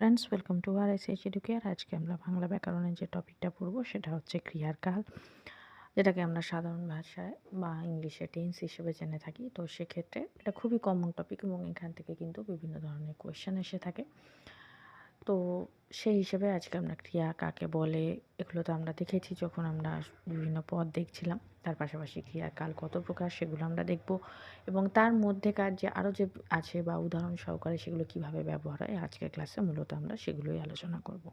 Friends welcome to R S H Educare আজকে আমরা বাংলা ব্যাকরণের যে টপিকটা পড়ব, সেটা হচ্ছে ক্রিয়ার কাল যেটাকে আমরা সাধারণ ভাষায় বা ইংলিশে টেন্স হিসেবে জেনে থাকি। তো সেক্ষেত্রে এটা খুবই কমন টপিক এবং এখান থেকে কিন্তু বিভিন্ন ধরনের কোয়েশ্চেন এসে থাকে। তো সেই হিসেবে আজকে আমরা ক্রিয়া কাকে বলে, এগুলো তো আমরা দেখেছি যখন আমরা বিভিন্ন পদ দেখছিলাম। তার পাশাপাশি ক্রিয়ার কাল কত প্রকার সেগুলো আমরা দেখব। এবং তার মধ্যেকার যে আরও যে আছে বা উদাহরণ সহকারে সেগুলো কীভাবে ব্যবহার হয়, আজকের ক্লাসে মূলত আমরা সেগুলোই আলোচনা করব।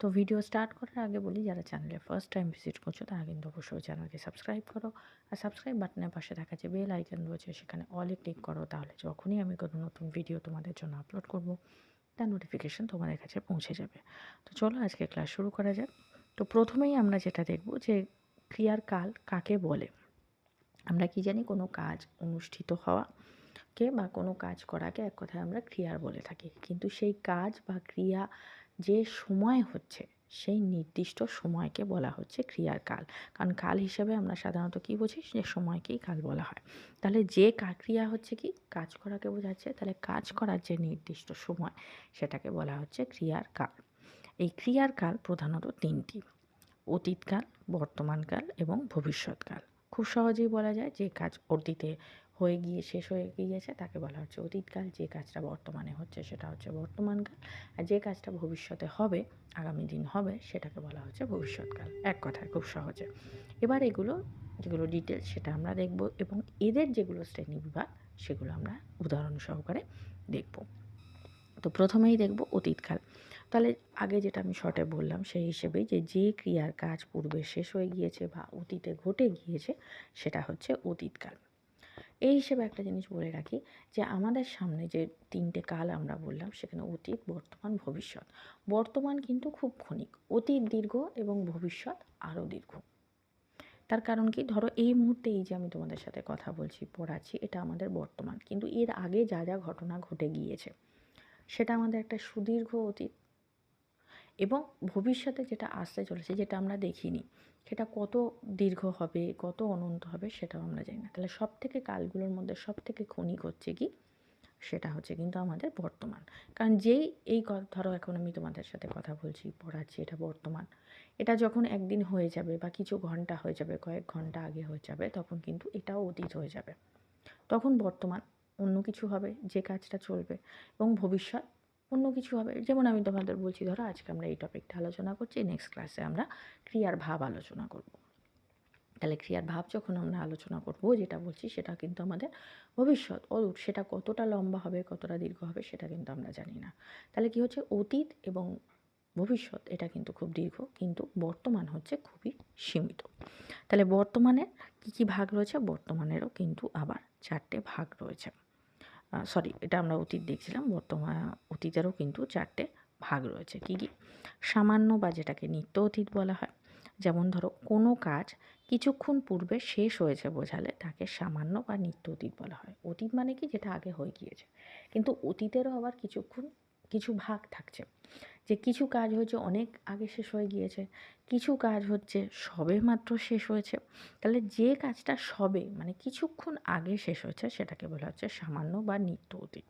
তো ভিডিও স্টার্ট করার আগে বলি, যারা চ্যানেলে ফার্স্ট টাইম ভিজিট করছ, তারা কিন্তু অবশ্যই চ্যানেলকে সাবস্ক্রাইব করো। আর সাবস্ক্রাইব বাটনের পাশে দেখা যে বেল আইকন রয়েছে, সেখানে অলে ক্লিক করো। তাহলে যখনই আমি কোনো নতুন ভিডিও তোমাদের জন্য আপলোড করব তার নোটিফিকেশান তোমাদের কাছে পৌঁছে যাবে। তো চলো আজকে ক্লাস শুরু করা যাক। তো প্রথমেই আমরা যেটা দেখব যে ক্রিয়ার কাল কাকে বলে? আমরা কি জানি কোনো কাজ অনুষ্ঠিত হওয়া কে বা কোনো কাজ করাকে এক কথায় আমরা ক্রিয়ার বলে থাকি। কিন্তু সেই কাজ বা ক্রিয়া যে সময় হচ্ছে সেই নির্দিষ্ট সময়কে বলা হচ্ছে ক্রিয়ার কাল। কারণ কাল হিসেবে আমরা সাধারণত কি বুঝি? যে সময়কেই কাল বলা হয়। তাহলে যে ক্রিয়া হচ্ছে কি? কাজ করাকে বোঝাচ্ছে। তাহলে কাজ করার যে নির্দিষ্ট সময়, সেটাকে বলা হচ্ছে ক্রিয়ার কাল। এই ক্রিয়ার কাল প্রধানত তিনটি। অতীতকাল বর্তমানকাল এবং ভবিষ্যৎকাল খুব সহজেই বলা যায় যে কাজ অতীতে হয়ে গিয়ে, শেষ হয়ে গিয়েছে তাকে বলা হচ্ছে অতীতকাল। যে কাজটা বর্তমানে হচ্ছে সেটা হচ্ছে বর্তমানকাল। আর যে কাজটা ভবিষ্যতে হবে, আগামী দিন হবে, সেটাকে বলা হচ্ছে ভবিষ্যৎকাল। এক কথায়, খুব সহজে। এবার এগুলো, যেগুলো ডিটেলস সেটা আমরা দেখব এবং এদের যেগুলো শ্রেণি বিভাগ সেগুলো আমরা উদাহরণ সহকারে দেখব। তো প্রথমেই দেখব অতীতকাল। তাহলে আগে যেটা আমি শর্টে বললাম, সেই হিসেবেই যে যে ক্রিয়ার কাজ পূর্বে শেষ হয়ে গিয়েছে বা অতীতে ঘটে গিয়েছে, সেটা হচ্ছে অতীতকাল। এই হিসেবে একটা জিনিস বলে রাখি যে, আমাদের সামনে যে তিনটে কাল আমরা বললাম, সেখানে অতীত, বর্তমান, ভবিষ্যৎ। বর্তমান কিন্তু খুব ক্ষণিক। অতীত দীর্ঘ এবং ভবিষ্যৎ আরও দীর্ঘ। তার কারণ কি? ধরো এই মুহূর্তে এই যে আমি তোমাদের সাথে কথা বলছি, পড়াচ্ছি, এটা আমাদের বর্তমান। কিন্তু এর আগে যা যা ঘটনা ঘটে গিয়েছে, সেটা আমাদের একটা সুদীর্ঘ অতীত। এবং ভবিষ্যতে যেটা আসতে চলেছে, যেটা আমরা দেখিনি, সেটা কত দীর্ঘ হবে, কত অনন্ত হবে সেটাও আমরা জানি না। তাহলে সব থেকে কালগুলোর মধ্যে সব থেকে ক্ষণিক হচ্ছে কি? সেটা হচ্ছে কিন্তু আমাদের বর্তমান। কারণ যেই, এই ধরো এখন আমি তোমাদের সাথে কথা বলছি, পড়াচ্ছি, এটা বর্তমান। এটা যখন একদিন হয়ে যাবে বা কিছু ঘণ্টা হয়ে যাবে, কয়েক ঘণ্টা আগে হয়ে যাবে, তখন কিন্তু এটাও অতীত হয়ে যাবে। তখন বর্তমান অন্য কিছু হবে, যে কাজটা চলবে এবং ভবিষ্যৎ অন্য কিছু হবে। যেমন আমি তোমাদের বলছি, ধরো আজকে আমরা এই টপিকটা আলোচনা করছি নেক্সট ক্লাসে আমরা ক্রিয়ার ভাব আলোচনা করব। তাহলে ক্রিয়ার ভাব যখন আমরা আলোচনা করব, যেটা বলছি সেটা কিন্তু আমাদের ভবিষ্যৎ অদূর সেটা কতটা লম্বা হবে, কতটা দীর্ঘ হবে সেটা কিন্তু আমরা জানি না। তাহলে কি হচ্ছে? অতীত এবং ভবিষ্যৎ, এটা কিন্তু খুব দীর্ঘ, কিন্তু বর্তমান হচ্ছে খুবই সীমিত। তাহলে বর্তমানে কী কী ভাগ রয়েছে? বর্তমানেরও কিন্তু আবার চারটে ভাগ রয়েছে। সরি এটা আমরা অতীত দেখছিলাম, বর্তমান অতীতেরও কিন্তু চারটে ভাগ রয়েছে। কী কী? সামান্য বা যেটাকে নিত্য অতীত বলা হয়। যেমন ধরো, কোনো কাজ কিছুক্ষণ পূর্বে শেষ হয়েছে বোঝালে তাকে সামান্য বা নিত্য অতীত বলা হয়। অতীত মানে কি? যেটা আগে হয়ে গিয়েছে। কিন্তু অতীতেরও আবার কিছুক্ষণ কিছু ভাগ থাকছে। যে কিছু কাজ হয়েছে অনেক আগে শেষ হয়ে গিয়েছে, কিছু কাজ হচ্ছে সবে মাত্র শেষ হয়েছে। তাহলে যে কাজটা সবে মানে কিছুক্ষণ আগে শেষ হয়েছে, সেটাকে বলা হচ্ছে সামান্য বা নিত্য অতীত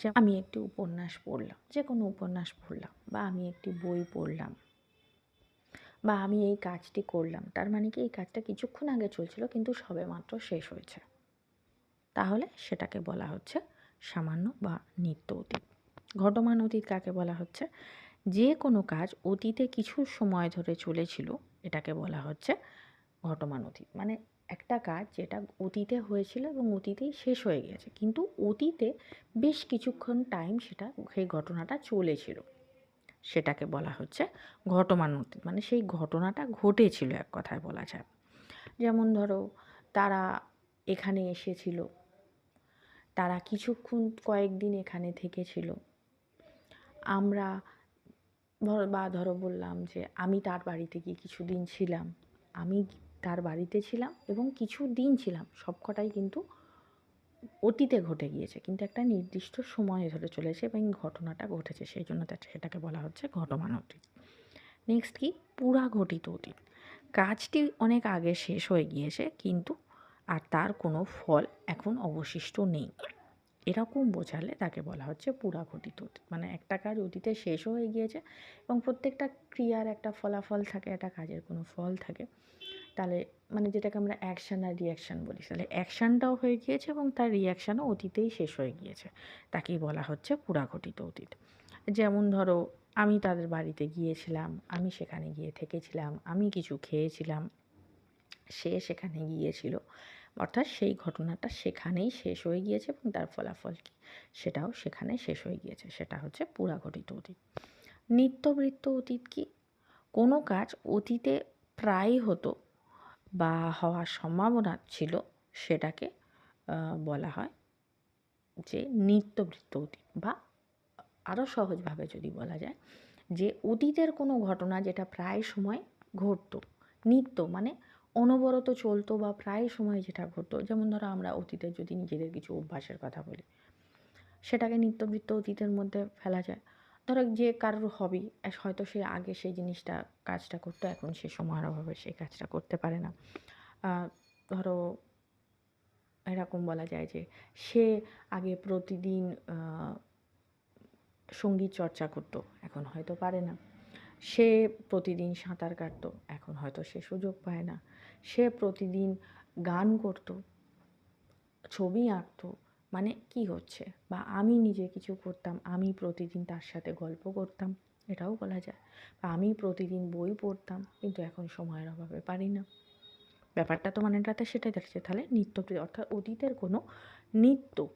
যে আমি একটি উপন্যাস পড়লাম, যে কোনো উপন্যাস পড়লাম, বা আমি একটি বই পড়লাম, বা আমি এই কাজটি করলাম, তার মানে কি এই কাজটা কিছুক্ষণ আগে চলছিল, কিন্তু সবে মাত্র শেষ হয়েছে। তাহলে সেটাকে বলা হচ্ছে সামান্য বা নিত্য অতীত ঘটমান অতীত কাকে বলা হচ্ছে? যে কোনো কাজ অতীতে কিছু সময় ধরে চলেছিল, এটাকে বলা হচ্ছে ঘটমান অতীত মানে একটা কাজ যেটা অতীতে হয়েছিল এবং অতীতেই শেষ হয়ে গেছে, কিন্তু অতীতে বেশ কিছুক্ষণ টাইম সেটা, সেই ঘটনাটা চলেছিল। সেটাকে বলা হচ্ছে ঘটমান অতীত মানে সেই ঘটনাটা ঘটেছিল এক কথায় বলা যায়। যেমন ধরো, তারা এখানে এসেছিল, তারা কিছুক্ষণ কয়েকদিন এখানে থেকেছিল আমরা ধরো, বা ধরো বললাম যে আমি তার বাড়িতে গিয়ে কিছু দিন ছিলাম। আমি তার বাড়িতে ছিলাম এবং কিছু দিন ছিলাম। সবকটাই কিন্তু অতীতে ঘটে গিয়েছে। কিন্তু একটা নির্দিষ্ট সময় ধরে চলেছে এবং ঘটনাটা ঘটেছে। সেই জন্য সেটাকে বলা হচ্ছে ঘটমান অতীত। নেক্সট কি? পুরা ঘটিত অতীত। কাজটি অনেক আগে শেষ হয়ে গিয়েছে, কিন্তু আর তার কোনো ফল এখন অবশিষ্ট নেই। এরকম বোঝালে তাকে বলা হচ্ছে পুরাঘটিত অতীত মানে একটা কাজ অতীতে শেষও হয়ে গিয়েছে এবং প্রত্যেকটা ক্রিয়ার একটা ফলাফল থাকে, একটা কাজের কোনো ফল থাকে। তাহলে মানে যেটাকে আমরা অ্যাকশান আর রিয়াকশান বলি, তাহলে অ্যাকশানটাও হয়ে গিয়েছে এবং তার রিয়াকশানও অতীতেই শেষ হয়ে গিয়েছে। তাকেই বলা হচ্ছে পুরাঘটিত অতীত। যেমন ধরো, আমি তাদের বাড়িতে গিয়েছিলাম, আমি সেখানে গিয়ে থেকেছিলাম, আমি কিছু খেয়েছিলাম, সে সেখানে গিয়েছিল। অর্থাৎ সেই ঘটনাটা সেখানেই শেষ হয়ে গিয়েছে এবং তার ফলাফল কী? সেটাও সেখানে শেষ হয়ে গিয়েছে। সেটা হচ্ছে পুরাঘটিত অতীত। নিত্যবৃত্ত অতীত কি? কোনো কাজ অতীতে প্রায় হতো বা হওয়ার সম্ভাবনা ছিল সেটাকে বলা হয় যে নিত্যবৃত্ত অতীত বা আরও সহজভাবে যদি বলা যায় যে অতীতের কোনো ঘটনা যেটা প্রায় সময় ঘটতো, নিত্য মানে অনবরত চলতো বা প্রায় সময় যেটা ঘটতো, যেমন ধরো আমরা অতীতে যদি নিজেদের কিছু অভ্যাসের কথা বলি, সেটাকে নিত্যবৃত্ত অতীতের মধ্যে ফেলা যায়। ধরো যে কারোর হবি হয়তো সে আগে সেই জিনিসটা, কাজটা করতো, এখন সে সময়ের অভাবে সেই কাজটা করতে পারে না। ধরো এরকম বলা যায় যে সে আগে প্রতিদিন সংগীত চর্চা করতো, এখন হয়তো পারে না। সে প্রতিদিন সাঁতার কাটতো, এখন হয়তো সে সুযোগ পায় না। সে প্রতিদিন গান করতো, ছবি আঁকতো মানে কি হচ্ছে? বা আমি নিজে কিছু করতাম, আমি প্রতিদিন তার সাথে গল্প করতাম, এটাও বলা যায়। বা আমি প্রতিদিন বই পড়তাম, কিন্তু এখন সময়ের অভাবে পারি না। ব্যাপারটা তো মানে এটাতে সেটাই দেখছে, তাহলে নিত্য অর্থাৎ অতীতের কোনো নিত্য,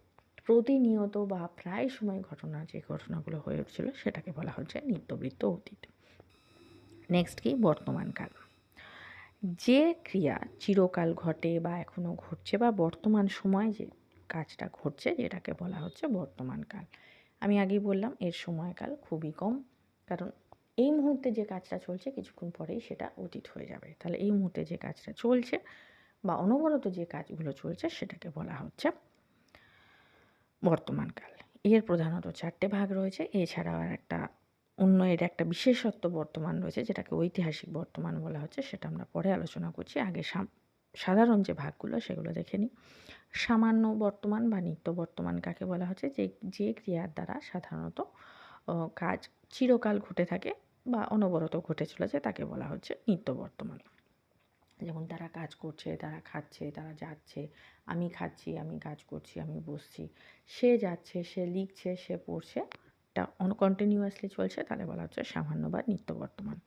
প্রতিনিয়ত বা প্রায় সময় ঘটনা যে ঘটনাগুলো হয়ে সেটাকে বলা হচ্ছে নিত্যবৃত্ত অতীত। নেক্সট কি? বর্তমানকাল যে ক্রিয়া চিরকাল ঘটে বা এখনও ঘটছে বা বর্তমান সময় যে কাজটা ঘটছে, যেটাকে বলা হচ্ছে বর্তমানকাল আমি আগেই বললাম, এর সময়কাল খুবই কম, কারণ এই মুহূর্তে যে কাজটা চলছে কিছুক্ষণ পরেই সেটা অতীত হয়ে যাবে। তাহলে এই মুহূর্তে যে কাজটা চলছে বা অনবরত যে কাজগুলো চলছে সেটাকে বলা হচ্ছে বর্তমানকাল এর প্রধানত চারটে ভাগ রয়েছে। এছাড়াও আর একটা অন্য এর একটা বিশেষত্ব বর্তমান রয়েছে, যেটাকে ঐতিহাসিক বর্তমান বলা হচ্ছে, সেটা আমরা পরে আলোচনা করছি। আগে সাধারণ যে ভাগগুলো, সেগুলো দেখে নিই। সামান্য বর্তমান বা নিত্য বর্তমান কাকে বলা হচ্ছে? যে যে ক্রিয়ার দ্বারা সাধারণত কাজ চিরকাল ঘটে থাকে বা অনবরত ঘটে চলেছে, তাকে বলা হচ্ছে নিত্য বর্তমান। যেমন, তারা কাজ করছে, তারা খাচ্ছে, তারা যাচ্ছে, আমি খাচ্ছি, আমি কাজ করছি, আমি বসছি। সে যাচ্ছে, সে লিখছে, সে পড়ছে এটা কন্টিনিউয়াসলি চলছে, তাহলে বলা হচ্ছে সামান্য বা নিত্য বর্তমান।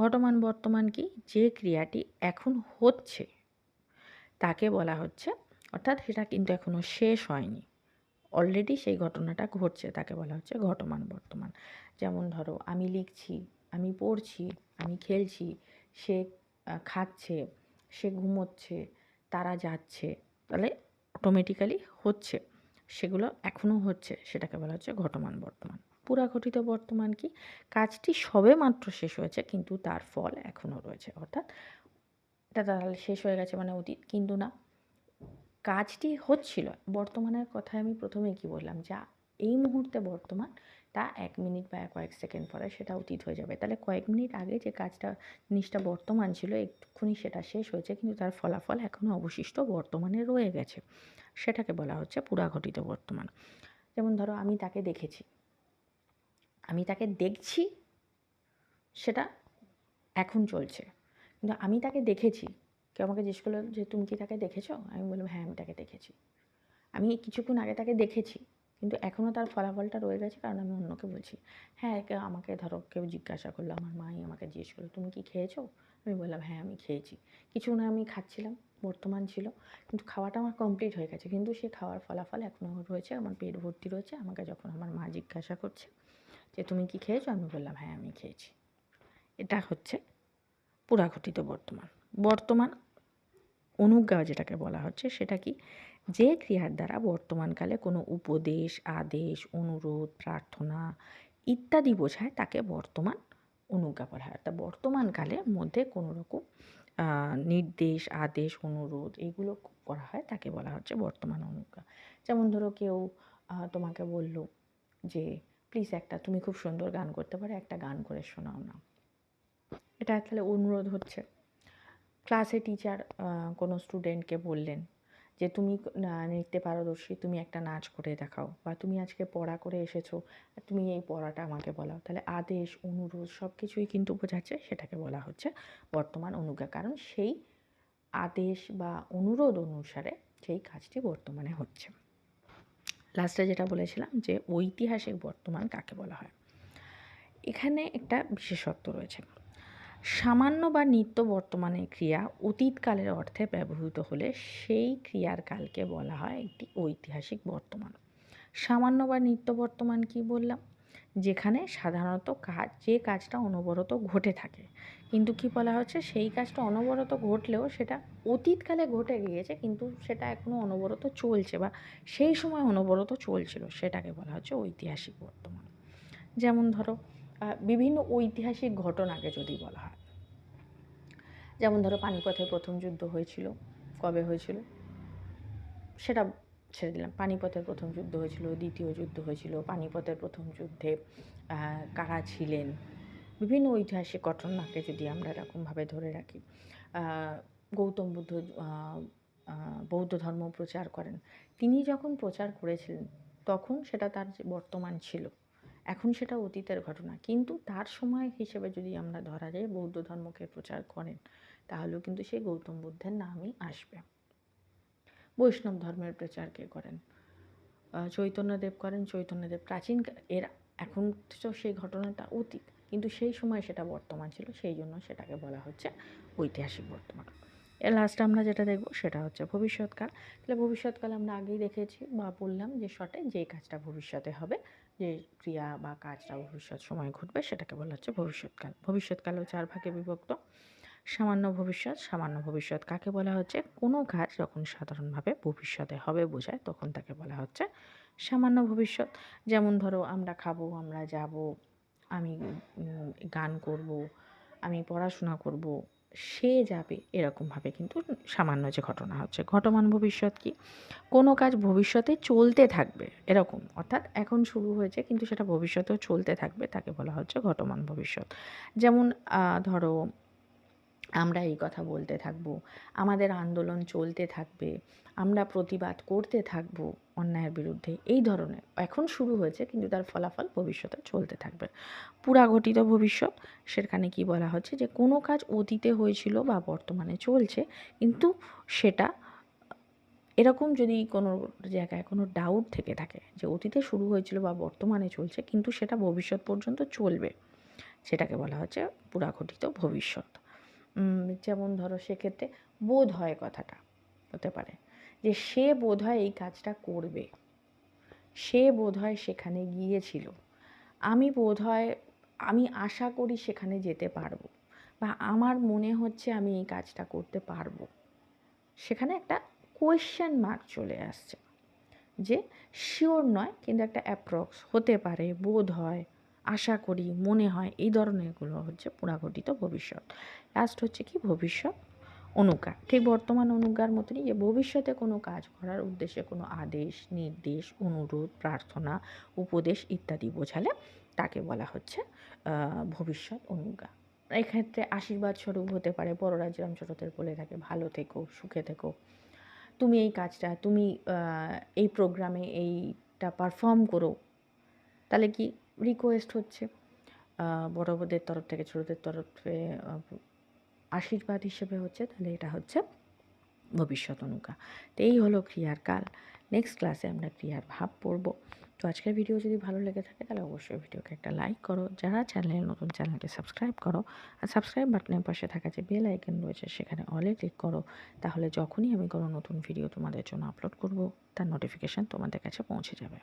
ঘটমান বর্তমান কি? যে ক্রিয়াটি এখন হচ্ছে, তাকে বলা হচ্ছে, অর্থাৎ সেটা কিন্তু এখনও শেষ হয়নি। অলরেডি সেই ঘটনাটা ঘটছে, তাকে বলা হচ্ছে ঘটমান বর্তমান। যেমন ধরো, আমি লিখছি, আমি পড়ছি, আমি খেলছি, সে খাচ্ছে, সে ঘুমোচ্ছে, তারা যাচ্ছে, তাহলে অটোমেটিক্যালি হচ্ছে। সেগুলো এখনও হচ্ছে, সেটাকে বলা হচ্ছে ঘটমান বর্তমান। পুরাঘটিত বর্তমান কি? কাজটি সবে মাত্র শেষ হয়েছে, কিন্তু তার ফল এখনও রয়েছে। অর্থাৎ এটা তাহলে শেষ হয়ে গেছে মানে অতীত, কিন্তু না। কাজটি হচ্ছিল। বর্তমানের কথায় আমি প্রথমে কি বললাম, যা এই মুহূর্তে বর্তমান, তা এক মিনিট বা কয়েক সেকেন্ড পরে সেটা অতীত হয়ে যাবে। তাহলে কয়েক মিনিট আগে যে কাজটা, জিনিসটা বর্তমান ছিল একটুখানি সেটা শেষ হয়েছে, কিন্তু তার ফলাফল এখনও অবশিষ্ট বর্তমানে রয়ে গেছে। সেটাকে বলা হচ্ছে পুরাঘটিত বর্তমান। যেমন ধরো আমি তাকে দেখেছি। আমি তাকে দেখছি, সেটা এখন চলছে। কিন্তু আমি তাকে দেখেছি, কেউ আমাকে জিজ্ঞেস করল যে, তুমি কি তাকে দেখেছ? আমি বললাম হ্যাঁ আমি তাকে দেখেছি। আমি কিছুক্ষণ আগে তাকে দেখেছি, কিন্তু এখনও তার ফলাফলটা রয়ে গেছে, কারণ আমি অন্যকে বলছি। হ্যাঁ আমাকে ধরো, কেউ জিজ্ঞাসা করল, আমার মাই আমাকে জিজ্ঞেস করল, তুমি কি খেয়েছো? আমি বললাম হ্যাঁ আমি খেয়েছি। কিছু না, আমি খাচ্ছিলাম, বর্তমান ছিল, কিন্তু খাওয়াটা আমার কমপ্লিট হয়ে গেছে। কিন্তু সে খাওয়ার ফলাফল এখনও রয়েছে, আমার পেট ভর্তি রয়েছে, আমাকে যখন আমার মা জিজ্ঞাসা করছে যে তুমি কি খেয়েছো? আমি বললাম হ্যাঁ আমি খেয়েছি। এটা হচ্ছে পুরাঘটিত বর্তমান। বর্তমান অনুজ্ঞা যেটাকে বলা হচ্ছে, সেটা কি? যে ক্রিয়ার দ্বারা বর্তমানকালে কোনো উপদেশ, আদেশ, অনুরোধ, প্রার্থনা ইত্যাদি বোঝায়, তাকে বর্তমান অনুজ্ঞা বলা হয়। অর্থাৎ বর্তমানকালের মধ্যে কোনো রকম নির্দেশ, আদেশ, অনুরোধ এগুলো করা হয়, তাকে বলা হচ্ছে বর্তমান অনুজ্ঞা। যেমন ধরো কেউ তোমাকে বলল যে প্লিজ একটা, তুমি খুব সুন্দর গান করতে পারো, একটা গান করে শোনাও না। এটা তাহলে অনুরোধ হচ্ছে। ক্লাসে টিচার কোনো স্টুডেন্টকে বললেন যে, তুমি নৃত্যে পারদর্শী, তুমি একটা নাচ করে দেখাও বা তুমি আজকে পড়া করে এসেছ, তুমি এই পড়াটা আমাকে বলাও। তাহলে আদেশ, অনুরোধ সব কিছুই কিন্তু বোঝাচ্ছে, সেটাকে বলা হচ্ছে বর্তমান অনুজ্ঞা। কারণ সেই আদেশ বা অনুরোধ অনুসারে সেই কাজটি বর্তমানে হচ্ছে। লাস্টে যেটা বলেছিলাম যে ঐতিহাসিক বর্তমান কাকে বলা হয়? এখানে একটা বিশেষত্ব রয়েছে। সামান্য বা নিত্য বর্তমানের ক্রিয়া অতীতকালের অর্থে ব্যবহৃত হলে সেই ক্রিয়ার কালকে বলা হয় একটি ঐতিহাসিক বর্তমান। সামান্য বা নিত্য বর্তমান কি বললাম? যেখানে সাধারণত কাজ, যে কাজটা অনবরত ঘটে থাকে কিন্তু কি বলা হচ্ছে, সেই কাজটা অনবরত ঘটলেও সেটা অতীতকালে ঘটে গিয়েছে, কিন্তু সেটা এখনও অনবরত চলছে বা সেই সময় অনবরত চলছিল, সেটাকে বলা হচ্ছে ঐতিহাসিক বর্তমান। যেমন ধরো বিভিন্ন ঐতিহাসিক ঘটনাকে যদি বলা হয়। যেমন ধরো, পানিপথের প্রথম যুদ্ধ হয়েছিল, কবে হয়েছিল? সেটা ছেড়ে দিলাম। পানিপথের প্রথম যুদ্ধ হয়েছিল, দ্বিতীয় যুদ্ধ হয়েছিল, পানিপথের প্রথম যুদ্ধে কারা ছিলেন? বিভিন্ন ঐতিহাসিক ঘটনাকে যদি আমরা এরকমভাবে ধরে রাখি গৌতম বুদ্ধ বৌদ্ধ ধর্ম প্রচার করেন। তিনি যখন প্রচার করেছিলেন, তখন সেটা তার যে বর্তমান ছিল, এখন সেটা অতীতের ঘটনা। কিন্তু তার সময় হিসেবে যদি আমরা ধরা যায় বৌদ্ধ ধর্মকে প্রচার করেন, তাহলেও কিন্তু সেই গৌতম বুদ্ধের নামই আসবে। বৈষ্ণব ধর্মের প্রচার কে করেন? চৈতন্যদেব করেন। চৈতন্যদেব প্রাচীন এর এখন তো সেই ঘটনাটা অতীত। কিন্তু সেই সময় সেটা বর্তমান ছিল, সেই জন্য সেটাকে বলা হচ্ছে ঐতিহাসিক বর্তমান। এর লাস্টে আমরা যেটা দেখব সেটা হচ্ছে ভবিষ্যৎকাল। তাহলে ভবিষ্যৎকাল আমরা আগেই দেখেছি বা বললাম যে শটে যে কাজটা ভবিষ্যতে হবে, যে ক্রিয়া বা কাজটা ভবিষ্যৎ সময় ঘটবে সেটাকে বলা হচ্ছে ভবিষ্যৎকাল। ভবিষ্যৎকালও চার ভাগে বিভক্ত। সামান্য ভবিষ্যৎ সামান্য ভবিষ্যৎ কাকে বলা হচ্ছে? কোনো কাজ যখন সাধারণভাবে ভবিষ্যতে হবে বোঝায়, তখন তাকে বলা হচ্ছে সামান্য ভবিষ্যৎ। যেমন ধরো আমরা খাব, আমরা যাব আমি গান করব, আমি পড়াশোনা করব, সে যাবে এরকমভাবে কিন্তু সামান্য যে ঘটনা হচ্ছে। ঘটমান ভবিষ্যৎ কি? কোনো কাজ ভবিষ্যতে চলতে থাকবে এরকম। অর্থাৎ এখন শুরু হয়েছে কিন্তু সেটা ভবিষ্যতেও চলতে থাকবে, তাকে বলা হচ্ছে ঘটমান ভবিষ্যৎ। যেমন ধরো আমরা এই কথা বলতে থাকব। আমাদের আন্দোলন চলতে থাকবে। আমরা প্রতিবাদ করতে থাকব অন্যায়ের বিরুদ্ধে। এই ধরনের। এখন শুরু হয়েছে কিন্তু তার ফলাফল ভবিষ্যতে চলতে থাকবে। পুরাঘটিত ভবিষ্যৎ, সেখানে কি বলা হচ্ছে যে কোনো কাজ অতীতে হয়েছিল বা বর্তমানে চলছে, কিন্তু সেটা এরকম যদি কোনো জায়গায় কোনো ডাউট থেকে থাকে যে অতীতে শুরু হয়েছিল বা বর্তমানে চলছে, কিন্তু সেটা ভবিষ্যৎ পর্যন্ত চলবে। সেটাকে বলা হচ্ছে পুরাঘটিত ভবিষ্যৎ। যেমন ধরো সেক্ষেত্রে বোধ হয় কথাটা হতে পারে যে সে বোধ হয় এই কাজটা করবে। সে বোধ হয় সেখানে গিয়েছিল। আমি বোধ হয়, আমি আশা করি সেখানে যেতে পারব বা আমার মনে হচ্ছে আমি এই কাজটা করতে পারব। সেখানে একটা কোয়েশ্চেন মার্ক চলে আসছে যে শিওর নয়, কিন্তু একটা অ্যাপ্রক্স হতে পারে, বোধ হয়। আশা করি মনে হয় এই ধরনেরগুলো হচ্ছে পুরাঘটিত ভবিষ্যৎ। লাস্ট হচ্ছে কি ভবিষ্যৎ অনুজ্ঞা। ঠিক বর্তমান অনুজ্ঞার মতনই যে ভবিষ্যতে কোনো কাজ করার উদ্দেশ্যে কোনো আদেশ, নির্দেশ, অনুরোধ, প্রার্থনা, উপদেশ ইত্যাদি বোঝালে তাকে বলা হচ্ছে ভবিষ্যৎ অনুজ্ঞা। এক্ষেত্রে আশীর্বাদ স্বরূপ হতে পারে বড়রা যেরম ছোটোদের বলে থাকে, ভালো থেকো, সুখে থেকো। তুমি এই কাজটা, তুমি এই প্রোগ্রামে এইটা পারফর্ম করো। তাহলে কি রিকোয়েস্ট হচ্ছে। বড়দের তরফ থেকে, ছোটোদের তরফে আশীর্বাদ হিসেবে হচ্ছে, তাহলে এটা হচ্ছে ভবিষ্যৎ অনুকা তো এই হলো ক্রিয়ার কাল। নেক্সট ক্লাসে আমরা ক্রিয়ার ভাব পড়ব। তো আজকের ভিডিও যদি ভালো লেগে থাকে, তাহলে অবশ্যই ভিডিওকে একটা লাইক করো। যারা চ্যানেলে নতুন চ্যানেলকে সাবস্ক্রাইব করো। আর সাবস্ক্রাইব বাটনের পাশে থাকা যে বেল আইকন রয়েছে, সেখানে অলে ক্লিক করো। তাহলে যখনই আমি কোনো নতুন ভিডিও তোমাদের জন্য আপলোড করব, তার নোটিফিকেশান তোমাদের কাছে পৌঁছে যাবে।